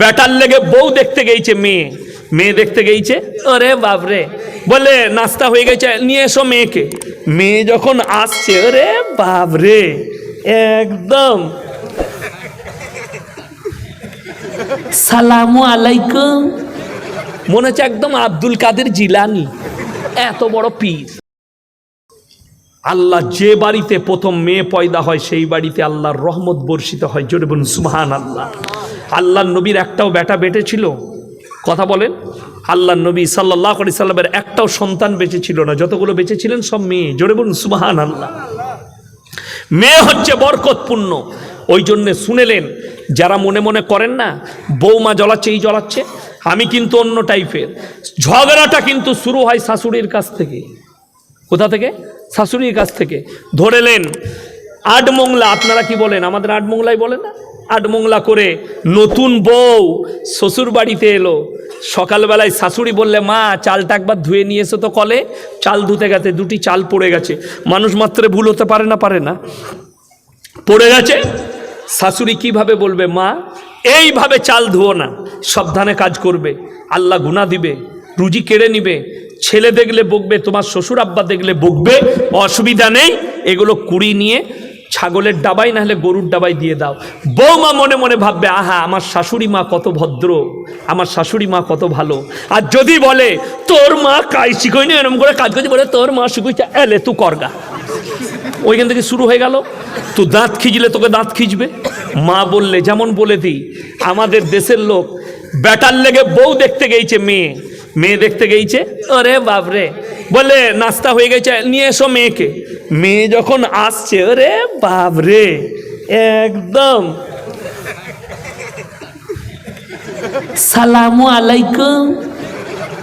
Better লেগে বউ দেখতে গেছে মেয়ে। মেয়ে দেখতে গেছে ওরে বাপরে। বলে, নাস্তা হয়ে গেছে, নিয়ে এসো মেয়েকে। মেয়ে যখন আসছে ওরে বাপরে, একদম। সালামু আলাইকুম। মনে হচ্ছে একদম আব্দুল কাদের জিলানি। এত বড় পীর। আল্লাহ যে বাড়িতে প্রথম মেয়ে পয়দা হয়, সেই বাড়িতে আল্লাহর রহমত বর্ষিত হয়। জোরে বলুন সুবহান আল্লাহ আল্লাহ নবীর একটাও বেটা বেটে ছিল। কথা বলেন। আল্লাহ নবী সাল্লাহ আলি সাল্লামের একটাও সন্তান বেঁচে ছিল না। যতগুলো বেঁচে ছিলেন সব মেয়ে। জোরে বলুন সুবহান আল্লাহ মেয়ে হচ্ছে বরকতপূর্ণ। ওই জন্যে শুনেলেন, যারা মনে মনে করেন না, বৌমা জ্বলাচ্ছে, এই জ্বলাচ্ছে, আমি কিন্তু অন্য টাইপের। ঝগড়াটা কিন্তু শুরু হয় শাশুড়ির কাছ থেকে। কোথা থেকে? শাশুড়ির কাছ থেকে। ধরেলেন আটমংলা আপনারা কি বলেন? আমাদের আটমংলাই বলেন না? আটমংলা করে নতুন বউ শ্বশুর বাড়িতে এলো। সকালবেলায় শাশুড়ি বললে, মা, চালটা একবার ধুয়ে নিয়ে এসো তো কলে। চাল ধুতে গেছে, দুটি চাল পড়ে গেছে। মানুষ মাত্রে ভুল হতে পারে না পারে না। পড়ে গেছে। শাশুড়ি কীভাবে বলবে, মা, এইভাবে চাল ধুও না, সাবধানে কাজ করবে। আল্লাহ গুণা দিবে, রুজি কেড়ে নিবে। ছেলে দেখলে বকবে, তোমার শ্বশুর আব্বা দেখলে বকবে, অসুবিধা নেই। এগুলো কুড়ি নিয়ে ছাগলের ডাবাই না হলে গরুর ডাবাই দিয়ে দাও। বৌমা মনে মনে ভাববে, আহা, আমার শাশুড়ি মা কত ভদ্র, আমার শাশুড়ি মা কত ভালো। আর যদি বলে, তোর মা কাজ শিখোই না এরকম করে কাজ করছে, বলে, তোর মা শিখুইছে, এলে তু করগা ওইখান থেকে শুরু হয়ে গেল। তো দাঁত খিজলে তোকে দাঁত খিজবে। মা বললে, যেমন বলে দিই, আমাদের দেশের লোক বেটার লেগে বউ দেখতে গেছে মেয়ে মেয়ে দেখতে গেছে ওরে বাপরে! বলে নাস্তা হয়ে গেছে, নিয়ে এসো মেয়েকে। মেয়ে যখন আসছে, ওরে বাপরে, একদম। সালামু আলাইকুম।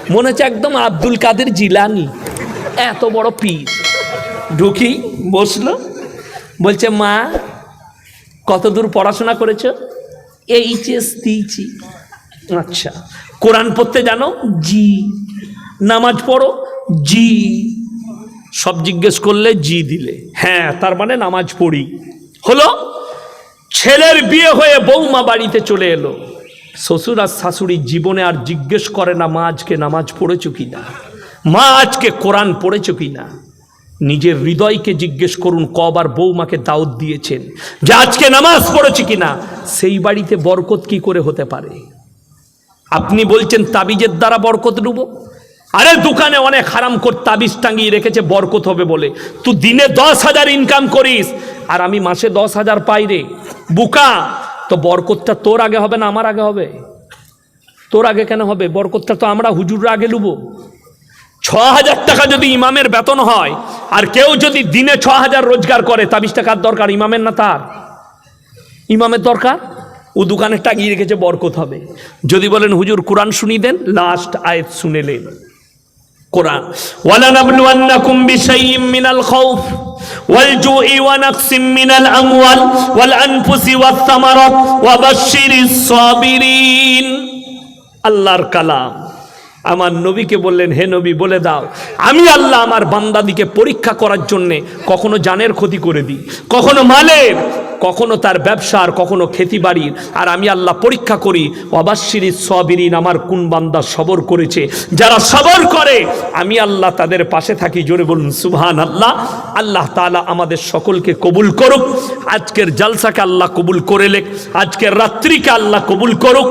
মনে হচ্ছে একদম আব্দুল কাদের জিলানি। এত বড় পীর। ঢুকি, বসল। বলছে, মা কত দূর পড়াশোনা করেছ? এইচএস দিয়েছি। আচ্ছা কোরআন পড়তে জানো? জি। নামাজ পড়ো? জি। সব জিজ্ঞেস করলে জি দিলে। হ্যাঁ তার মানে নামাজ পড়ি। হলো, ছেলের বিয়ে হয়ে বৌমা বাড়িতে চলে এলো। শ্বশুর আর শাশুড়ি জীবনে আর জিজ্ঞেস করে না, মা, আজকে নামাজ পড়েছো কি না? মা, আজকে কোরআন পড়েছো কি না? নিজের হৃদয়কে জিজ্ঞেস করুন কবার বৌমাকে দাওয়াত দিয়েছেন যে, আজকে নামাজ পড়েছি কিনা সেই বাড়িতে বরকত কি করে হতে পারে? আপনি বলছেন, তাবিজের দ্বারা বরকত ডুবো? আরে দোকানে অনেক হারাম কর তাবিজ টাঙিয়ে রেখেছে, বরকত হবে বলে। তুই দিনে দশ হাজার ইনকাম করিস, আর আমি মাসে দশ হাজার পাই রে। বুকা, তো বরকতটা তোর আগে হবে না আমার আগে হবে? তোর আগে কেন হবে? বরকতটা তো আমরা হুজুররা আগে লুবো। ছ হাজার টাকা যদি ইমামের বেতন হয়, আর কেউ যদি দিনে ছ হাজার রোজগার করে তাবিজ টাকার দরকার? ইমামের না তার? ইমামের দরকার? ও দোকানে টাঙিয়ে রেখেছে, বরকত হবে। যদি বলেন, হুজুর, কোরআন শুনি দেন লাস্ট আয়াত শুনেলেন কোরআন ولنبلونكم بشيء من الخوف والجوع ونقص من الأموال والأنفس والثمرات وبشر الصابرين আল্লাহর কালাম আমার নবীকে বললেন, হে নবী, বলে দাও, আমি আল্লাহ আমার বান্দাদিকে পরীক্ষা করার জন্যে কখনো জানের ক্ষতি করে দিই, কখনো মালের, কখনো তার ব্যবসার, কখনো খেতি বাড়ির আর আমি আল্লাহ পরীক্ষা করি অবাশ্বিরি সবিরিন, আমার কোন বান্দা সবর করেছে, যারা সবর করে, আমি আল্লাহ তাদের পাশে থাকি। জোরে বলুন সুবহান আল্লাহ আল্লাহ তালা আমাদের সকলকে কবুল করুক, আজকের জালসাকে আল্লাহ কবুল করে লেখ, আজকের রাত্রিকে আল্লাহ কবুল করুক,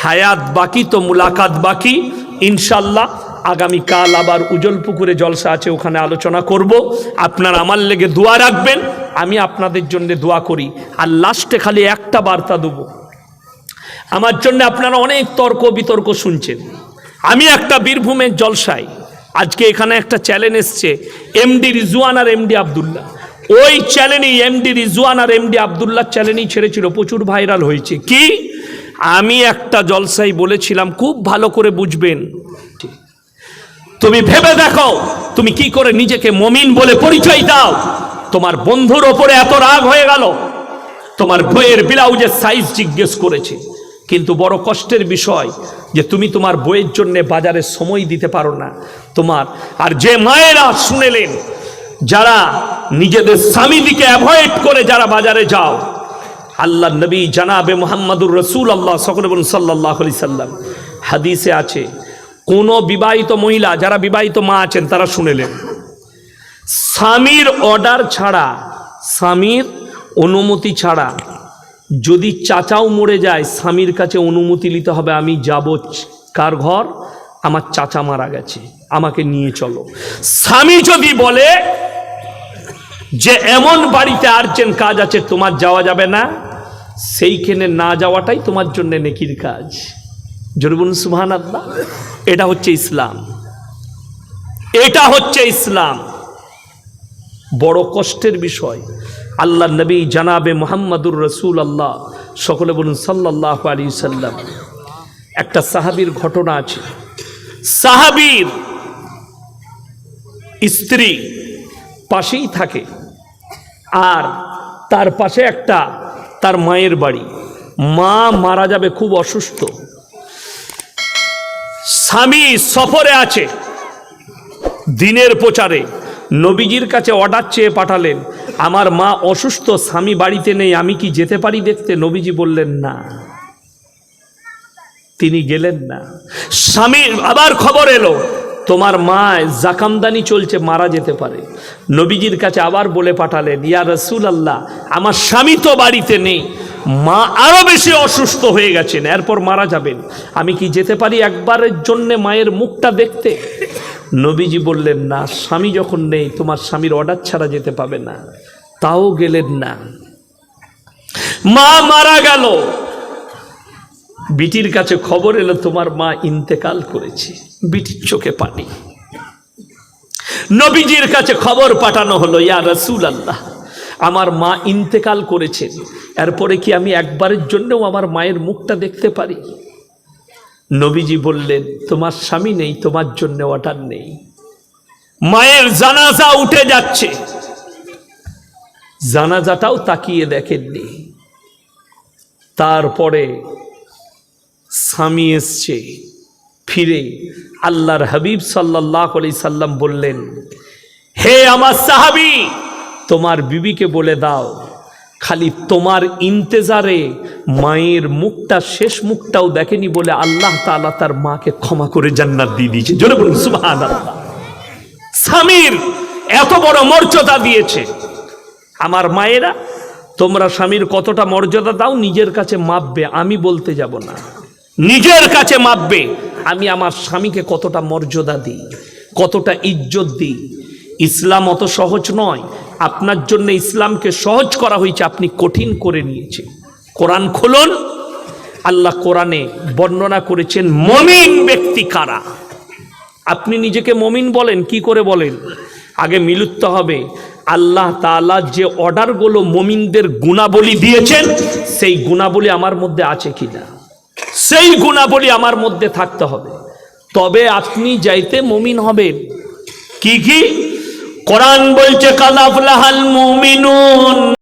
হায়াত বাকি তো মুলাকাত বাকি ইনশাল্লাহ আগামীকাল আবার উজল পুকুরে জলসা আছে, ওখানে আলোচনা করব। আপনার আমার লেগে দোয়া রাখবেন, আমি আপনাদের জন্য দোয়া করি। আর লাস্টে খালি একটা বার্তা দেব। আমার জন্য আপনারা অনেক তর্ক বিতর্ক শুনছেন। আমি একটা বীরভূমের জলসায়, আজকে এখানে একটা চ্যালেঞ্জ এসছে, এমডি রিজওয়ান আর এমডি আবদুল্লাহ। ওই চ্যালেঞ্জই এমডি রিজওয়ান আর এমডি আবদুল্লাহ চ্যালেঞ্জই ছেড়েছিল, প্রচুর ভাইরাল হয়েছে। কি? আমি একটা জলসাই বলেছিলাম, খুব ভালো করে বুঝবেন। তুমি ভেবে দেখো, তুমি কি করে নিজেকে মমিন বলে পরিচয় দাও? তোমার বন্ধুর ওপরে এত রাগ হয়ে গেল। তোমার বইয়ের ব্লাউজের সাইজ জিজ্ঞেস করেছে। কিন্তু বড় কষ্টের বিষয় যে তুমি তোমার বইয়ের জন্য বাজারে সময় দিতে পারো না। তোমার, আর যে মায়েরা শুনেলেন, যারা নিজেদের স্বামীদিকে অ্যাভয়েড করে যারা বাজারে যাও আল্লাহ নবী জানাবে মোহাম্মদুর রসুল আল্লাহ সকলে বলুন সাল্লাহ আলি সাল্লাম। হাদিসে আছে, কোনো বিবাহিত মহিলা, যারা বিবাহিত মা আছেন, তারা শুনেলেন, স্বামীর অর্ডার ছাড়া, স্বামীর অনুমতি ছাড়া, যদি চাচাও মরে যায়, স্বামীর কাছে অনুমতি নিতে হবে, আমি যাব কার ঘর? আমার চাচা মারা গেছে, আমাকে নিয়ে চলো। স্বামী যদি বলে যে, এমন বাড়িতে আর্জেন্ট কাজ আছে, তোমার যাওয়া যাবে না? সেইখানে না যাওয়াটাই তোমার জন্য নেকির কাজ। জরুবুন সুহান আল্লাহ এটা হচ্ছে ইসলাম। এটা হচ্ছে ইসলাম। বড় কষ্টের বিষয়। আল্লাহ নবী জানাবে মোহাম্মদুর রসুল আল্লাহ সকলে বলুন সাল্লাহ আলী সাল্লাম একটা সাহাবির ঘটনা আছে। সাহাবির স্ত্রী পাশেই থাকে। আর তার পাশে একটা তার মায়ের বাড়ি। মা মারা যাবে খুব অসুস্থ। স্বামী সফরে আছে। দিনের প্রচারে নবীজির কাছে অর্ডার চেয়ে পাঠালেন, আমার মা অসুস্থ, স্বামী বাড়িতে নেই, আমি কি যেতে পারি দেখতে? নবীজি বললেন, না। তিনি গেলেন না। স্বামীর আবার খবর এলো তোমার মা জাকামদানি চলছে, মারা যেতে পারে। নবীজির কাছে আবার বলে পাঠালেন, ইয়া রসুল আল্লাহ আমার স্বামী তো বাড়িতে নেই। মা আরও বেশি অসুস্থ হয়ে গেছেন, এরপর মারা যাবেন। আমি কি যেতে পারি একবারের জন্যে মায়ের মুখটা দেখতে? নবীজি বললেন, না, স্বামী যখন নেই, তোমার স্বামীর অর্ডার ছাড়া যেতে পাবে না। তাও গেলেন না। মা মারা গেল। বিটির কাছে খবর এলো, তোমার মা ইন্তেকাল করেছে। বিটির চোখে পানি। নবীজির কাছে খবর পাঠানো হলো, ইয়া রসুল আল্লাহ আমার মা ইন্তেকাল করেছেন। এরপরে কি আমি একবারের জন্যও আমার মায়ের মুখটা দেখতে পারি? নবীজি বললেন, তোমার স্বামী নেই, তোমার জন্য অর্ডার নেই। মায়ের জানাজা উঠে যাচ্ছে। জানাজাটাও তাকিয়ে দেখেননি। তারপরে স্বামী এসছে, ফিরে আল্লাহর হাবিব সাল্লাহ আলি সাল্লাম বললেন, হে আমার সাহাবি, তোমার বিবিকে বলে দাও, খালি তোমার ইন্তেজারে মায়ের মুখটা, শেষ মুখটাও দেখেনি বলে আল্লাহ তাআলা তার মাকে ক্ষমা করে জান্নাত দিয়ে দিয়েছে। জোরে বলুন সুবহান স্বামীর এত বড় মর্যাদা দিয়েছে। আমার মায়েরা, তোমরা স্বামীর কতটা মর্যাদা দাও, নিজের কাছে মাপবে, আমি বলতে যাব না। নিজের কাছে মাপবে, আমি আমার স্বামীকে কতটা মর্যাদা দিই, কতটা ইজ্জত দিই। ইসলাম অত সহজ নয়, আপনার জন্য ইসলামকে সহজ করা হয়েছে, আপনি কঠিন করে নিয়েছে কোরআন খুলুন, আল্লাহ কোরআনে বর্ণনা করেছেন, মমিন ব্যক্তি কারা? আপনি নিজেকে মমিন বলেন, কি করে বলেন? আগে মিলুত্ত হবে, আল্লাহ তাআলা যে অর্ডারগুলো মমিনদের গুণাবলী দিয়েছেন, সেই গুণাবলী আমার মধ্যে আছে কিনা? সেই গুণাবলী আমার মধ্যে থাকতে হবে। তবে আপনি যাইতে মুমিন হবেন। কি কি? কোরআন বলছে কালাফলাহাল মুমিনুন।